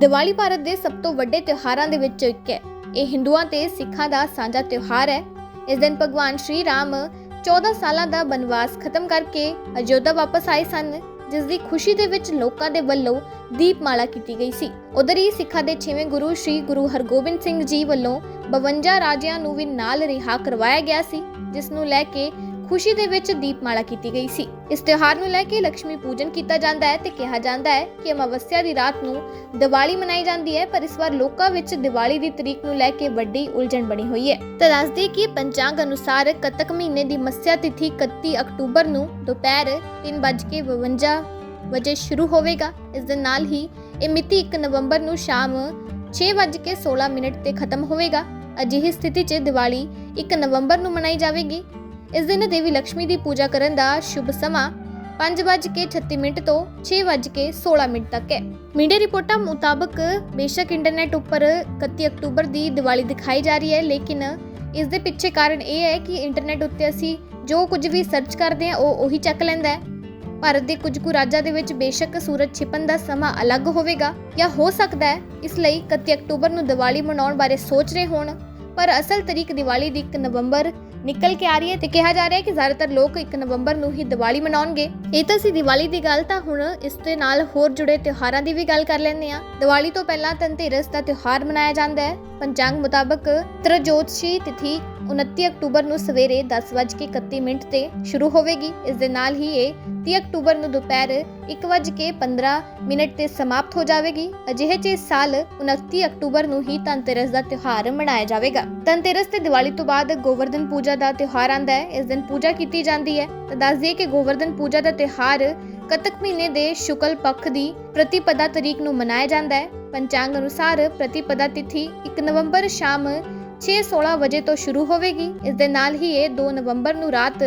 ਦੀਵਾਲੀ ਭਾਰਤ ਦੇ ਸਭ ਤੋਂ ਵੱਡੇ ਤਿਉਹਾਰਾਂ ਦੇ ਵਿੱਚੋਂ ਇੱਕ ਹੈ। ਇਹ ਹਿੰਦੂਆਂ ਤੇ ਸਿੱਖਾਂ ਦਾ ਸਾਂਝਾ ਤਿਉਹਾਰ ਹੈ। ਇਸ ਦਿਨ ਭਗਵਾਨ ਸ਼੍ਰੀ ਰਾਮ 14 ਸਾਲਾਂ ਦਾ ਬਨਵਾਸ ਖਤਮ ਕਰਕੇ ਅਯੋਧਿਆ ਵਾਪਸ ਆਏ ਸਨ, ਜਿਸ ਦੀ ਖੁਸ਼ੀ ਦੇ ਵਿੱਚ ਲੋਕਾਂ ਦੇ ਵੱਲੋਂ ਦੀਪਮਾਲਾ ਕੀਤੀ ਗਈ ਸੀ। ਉਧਰ ਹੀ ਸਿੱਖਾਂ ਦੇ 6ਵੇਂ ਗੁਰੂ ਸ਼੍ਰੀ ਗੁਰੂ ਹਰਗੋਬਿੰਦ ਸਿੰਘ ਜੀ ਵੱਲੋਂ 52 ਰਾਜਿਆਂ ਨੂੰ ਵੀ ਨਾਲ ਰਿਹਾ ਕਰਵਾਇਆ ਗਿਆ ਸੀ, ਜਿਸ ਨੂੰ ਲੈ ਕੇ ਖੁਸ਼ੀ ਦੇ ਵਿੱਚ ਦੀਪਮਾਲਾ ਕੀਤੀ ਗਈ ਸੀ। ਇਸ ਤਿਉਹਾਰ ਨੂੰ ਲੈ ਕੇ ਲక్ష్ਮੀ ਪੂਜਨ ਕੀਤਾ ਜਾਂਦਾ ਹੈ ਤੇ ਕਿਹਾ ਜਾਂਦਾ ਹੈ ਕਿ ਅਮਾਵਸਿਆ ਦੀ ਰਾਤ ਨੂੰ ਦੀਵਾਲੀ ਮਨਾਈ ਜਾਂਦੀ ਹੈ, ਪਰ ਇਸ ਵਾਰ ਲੋਕਾਂ ਵਿੱਚ ਦੀਵਾਲੀ ਦੀ ਤਰੀਕ ਨੂੰ ਲੈ ਕੇ ਵੱਡੀ ਉਲਝਣ ਬਣੀ ਹੋਈ ਹੈ। ਤਾਂ ਦੱਸਦੇ ਕਿ ਪੰਚਾਂਗ ਅਨੁਸਾਰ ਕੱਤਕ ਮਹੀਨੇ ਦੀ ਮੱਸਿਆ ਤਿਥੀ 31 ਅਕਤੂਬਰ ਨੂੰ ਦੁਪਹਿਰ 3:52 ਵਜੇ ਸ਼ੁਰੂ ਹੋਵੇਗਾ। ਇਸ ਦੇ ਨਾਲ ਹੀ ਇਹ ਮਿਤੀ 1 ਨਵੰਬਰ ਨੂੰ ਸ਼ਾਮ 6:16 ਮਿੰਟ ਤੇ ਖਤਮ ਹੋਵੇਗਾ। ਅਜਿਹੀ ਸਥਿਤੀ 'ਚ ਦੀਵਾਲੀ 1 ਨਵੰਬਰ ਨੂੰ ਮਨਾਈ ਜਾਵੇਗੀ। ਇਸ ਦਿਨ ਦੇਵੀ ਲక్ష్ਮੀ ਦੀ ਪੂਜਾ ਕਰਨ ਦਾ ਸ਼ੁਭ ਸਮਾਂ 5:36 ਮਿੰਟ ਤੋਂ 6:16 ਮਿੰਟ ਤੱਕ ਹੈ। ਮੀਡੀਆ ਰਿਪੋਰਟਾਂ ਮੁਤਾਬਕ ਬੇਸ਼ੱਕ ਇੰਟਰਨੈਟ ਉੱਪਰ 31 ਅਕਤੂਬਰ ਦੀ ਦੀਵਾਲੀ ਦਿਖਾਈ ਜਾ ਰਹੀ ਹੈ, ਲੇਕਿਨ ਇਸ ਦੇ ਪਿੱਛੇ ਕਾਰਨ ਇਹ ਹੈ ਕਿ ਇੰਟਰਨੈਟ ਉੱਤੇ ਅਸੀਂ ਜੋ ਕੁਝ ਵੀ ਸਰਚ ਕਰਦੇ ਹਾਂ, ਉਹ ਉਹੀ ਚੱਕ ਲੈਂਦਾ ਹੈ। ਭਾਰਤ ਦੇ ਕੁਝ ਕੁ ਰਾਜਾਂ ਦੇ ਵਿੱਚ ਬੇਸ਼ੱਕ ਸੂਰਜ ਛਿਪਣ ਦਾ ਸਮਾਂ ਅਲੱਗ ਹੋਵੇਗਾ ਜਾਂ ਹੋ ਸਕਦਾ ਹੈ, ਇਸ ਲਈ 31 ਅਕਤੂਬਰ ਨੂੰ ਦੀਵਾਲੀ ਮਨਾਉਣ ਬਾਰੇ ਸੋਚ ਰਹੇ ਹੋਣ। ਪਰ ਅਸਲ ਤਰੀਕ ਦੀਵਾਲੀ ਦੀ 1 ਨਵੰਬਰ ਨਿਕਲ ਕੇ ਆ ਰਹੀ ਹੈ ਤੇ ਕਿਹਾ ਜਾ ਰਿਹਾ ਹੈ ਕਿ ਜ਼ਿਆਦਾਤਰ ਲੋਕ 1 ਨਵੰਬਰ ਨੂੰ ਹੀ ਦੀਵਾਲੀ ਮਨਾਉਣਗੇ। ਇਹ ਤਾਂ ਸੀ ਦੀਵਾਲੀ ਦੀ ਗੱਲ ਤਾਂ ਹੁਣ ਇਸ ਦੇ ਨਾਲ ਹੋਰ ਜੁੜੇ ਤਿਉਹਾਰਾਂ ਦੀ ਵੀ ਗੱਲ ਕਰ ਲੈਂਦੇ ਆ ਦੀਵਾਲੀ ਤੋਂ ਪਹਿਲਾਂ ਧਨਤੇਰਸ ਦਾ ਤਿਉਹਾਰ ਮਨਾਇਆ ਜਾਂਦਾ ਹੈ। ਪੰਚਾਂਗ ਮੁਤਾਬਕ ਤਰਜੋਤਸ਼ੀ ਤਿਥੀ 29 ਅਕਤੂਬਰ ਨੂੰ ਸਵੇਰੇ 10:31 ਮਿੰਟ ਤੇ ਸ਼ੁਰੂ ਹੋਵੇਗੀ। ਇਸ ਦੇ ਨਾਲ ਹੀ ਇਹ 30 ਅਕਤੂਬਰ ਨੂੰ ਦੁਪਹਿਰ 1:15 ਮਿੰਟ ਤੇ ਸਮਾਪਤ ਹੋ ਜਾਵੇਗੀ। ਅਜਿਹੇ 'ਚ ਇਸ ਸਾਲ 29 ਅਕਤੂਬਰ ਨੂੰ ਹੀ ਧਨਤੇਰਸ ਦਾ ਤਿਉਹਾਰ ਮਨਾਇਆ ਜਾਵੇਗਾ। ਧਨਤੇਰਸ ਤੇ ਦੀਵਾਲੀ ਤੋਂ ਬਾਅਦ ਗੋਵਰਧਨ ਪੂਜਾ ਦਾ ਤਿਉਹਾਰ ਆਂਦਾ ਹੈ। ਇਸ ਦਿਨ ਪੂਜਾ ਕੀਤੀ ਜਾਂਦੀ ਹੈ। ਤਾਂ ਦੱਸ ਦਈਏ ਕਿ ਗੋਵਰਧਨ ਪੂਜਾ ਦਾ ਤਿਉਹਾਰ ਕਤਕ ਮਹੀਨੇ ਦੇ ਸ਼ੁਕਲ ਪੱਖ ਦੀ ਪ੍ਰਤੀਪਦਾ ਤਰੀਕ ਨੂੰ ਮਨਾਇਆ ਜਾਂਦਾ ਹੈ। ਪੰਚਾਂਗ ਅਨੁਸਾਰ ਪ੍ਰਤੀਪਦਾ ਤਿਥੀ 1 ਨਵੰਬਰ ਸ਼ਾਮ 6:16 ਵਜੇ ਤੋਂ ਸ਼ੁਰੂ ਹੋਵੇਗੀ। ਇਸ ਦੇ ਨਾਲ ਹੀ ਇਹ 2 ਨਵੰਬਰ ਨੂੰ ਰਾਤ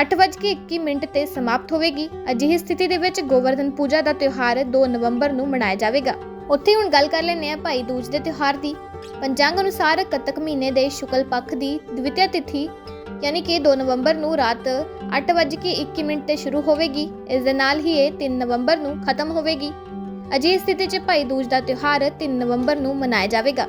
8:21 ਮਿੰਟ ਤੇ ਸਮਾਪਤ ਹੋਵੇਗੀ। ਅਜਿਹੀ ਸਥਿਤੀ ਦੇ ਵਿੱਚ ਗੋਵਰਧਨ ਪੂਜਾ ਦਾ ਤਿਉਹਾਰ 2 ਨਵੰਬਰ ਨੂੰ ਮਨਾਇਆ ਜਾਵੇਗਾ। ਉੱਥੇ ਹੁਣ ਗੱਲ ਕਰ ਲੈਂਦੇ ਆ ਭਾਈ ਦੂਜ ਦੇ ਤਿਉਹਾਰ ਦੀ। ਪੰਚਾਂਗ ਅਨੁਸਾਰ ਕੱਤਕ ਮਹੀਨੇ ਦੇ ਸ਼ੁਕਲ ਪੱਖ ਦੀ ਦਵਿਤਿਆ ਤਿਥੀ ਯਾਨੀ ਕਿ 2 ਨਵੰਬਰ ਨੂੰ ਰਾਤ 8:21 ਮਿੰਟ ਤੇ ਸ਼ੁਰੂ ਹੋਵੇਗੀ। ਇਸ ਦੇ ਨਾਲ ਹੀ ਇਹ 3 ਨਵੰਬਰ ਨੂੰ ਖਤਮ ਹੋਵੇਗੀ। ਅਜਿਹੀ ਸਥਿਤੀ 'ਚ ਭਾਈ ਦੂਜ ਦਾ ਤਿਉਹਾਰ 3 ਨਵੰਬਰ ਨੂੰ ਮਨਾਇਆ ਜਾਵੇਗਾ।